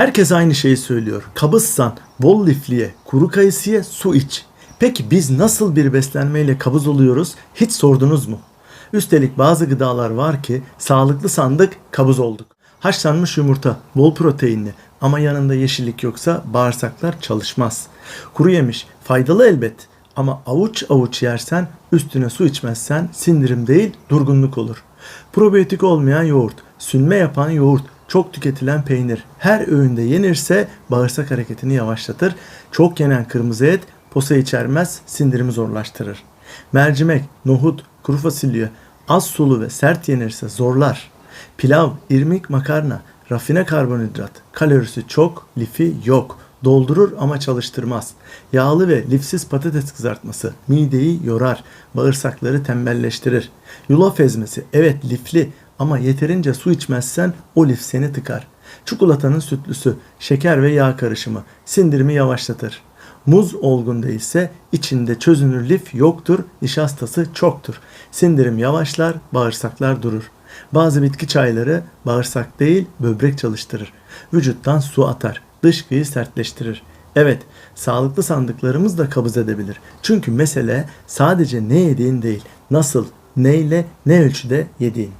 Herkes aynı şeyi söylüyor. Kabızsan bol lifliye, kuru kayısıya su iç. Peki biz nasıl bir beslenmeyle kabız oluyoruz? Hiç sordunuz mu? Üstelik bazı gıdalar var ki sağlıklı sandık kabız olduk. Haşlanmış yumurta, bol proteinli ama yanında yeşillik yoksa bağırsaklar çalışmaz. Kuru yemiş faydalı elbet ama avuç avuç yersen üstüne su içmezsen sindirim değil durgunluk olur. Probiyotik olmayan yoğurt, sünme yapan yoğurt, çok tüketilen peynir her öğünde yenirse bağırsak hareketini yavaşlatır. Çok yenen kırmızı et posa içermez, sindirimi zorlaştırır. Mercimek, nohut, kuru fasulye az sulu ve sert yenirse zorlar. Pilav, irmik, makarna, rafine karbonhidrat, kalorisi çok, lifi yok. Doldurur ama çalıştırmaz. Yağlı ve lifsiz patates kızartması mideyi yorar, bağırsakları tembelleştirir. Yulaf ezmesi evet lifli ama yeterince su içmezsen o lif seni tıkar. Çikolatanın sütlüsü, şeker ve yağ karışımı sindirimi yavaşlatır. Muz olgun değilse içinde çözünür lif yoktur, nişastası çoktur. Sindirim yavaşlar, bağırsaklar durur. Bazı bitki çayları bağırsak değil böbrek çalıştırır. Vücuttan su atar, dışkıyı sertleştirir. Evet, sağlıklı sandıklarımız da kabız edebilir. Çünkü mesele sadece ne yediğin değil, nasıl, neyle, ne ölçüde yediğin.